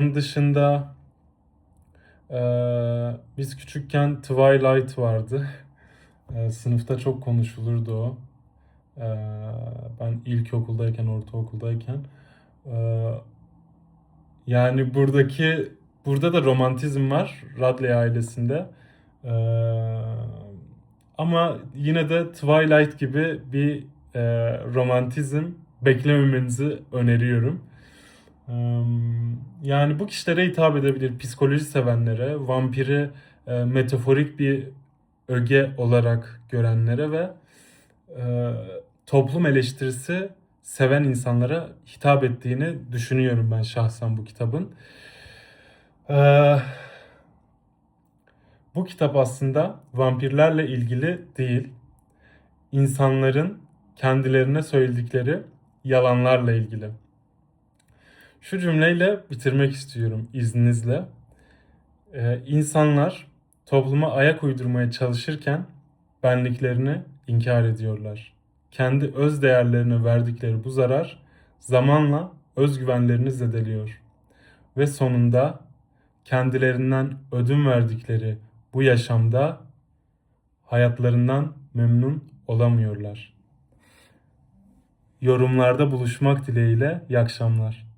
Bunun dışında eee, biz küçükken Twilight vardı. Eee, sınıfta çok konuşulurdu o. Eee, ben ilkokuldayken, ortaokuldayken. Eee, yani buradaki burada da romantizm var Radley ailesinde. Eee, ama yine de Twilight gibi bir eee, romantizm beklememenizi öneriyorum. Eee, Yani bu kişilere hitap edebilir. Psikoloji sevenlere, vampiri e, metaforik bir öge olarak görenlere ve e, toplum eleştirisi seven insanlara hitap ettiğini düşünüyorum ben şahsen bu kitabın. Eee, bu kitap aslında vampirlerle ilgili değil, insanların kendilerine söyledikleri yalanlarla ilgili. Şu cümleyle bitirmek istiyorum izninizle. Ee, insanlar topluma ayak uydurmaya çalışırken benliklerini inkar ediyorlar. Kendi öz değerlerine verdikleri bu zarar zamanla özgüvenlerini zedeliyor. Ve sonunda kendilerinden ödün verdikleri bu yaşamda hayatlarından memnun olamıyorlar. Yorumlarda buluşmak dileğiyle iyi akşamlar.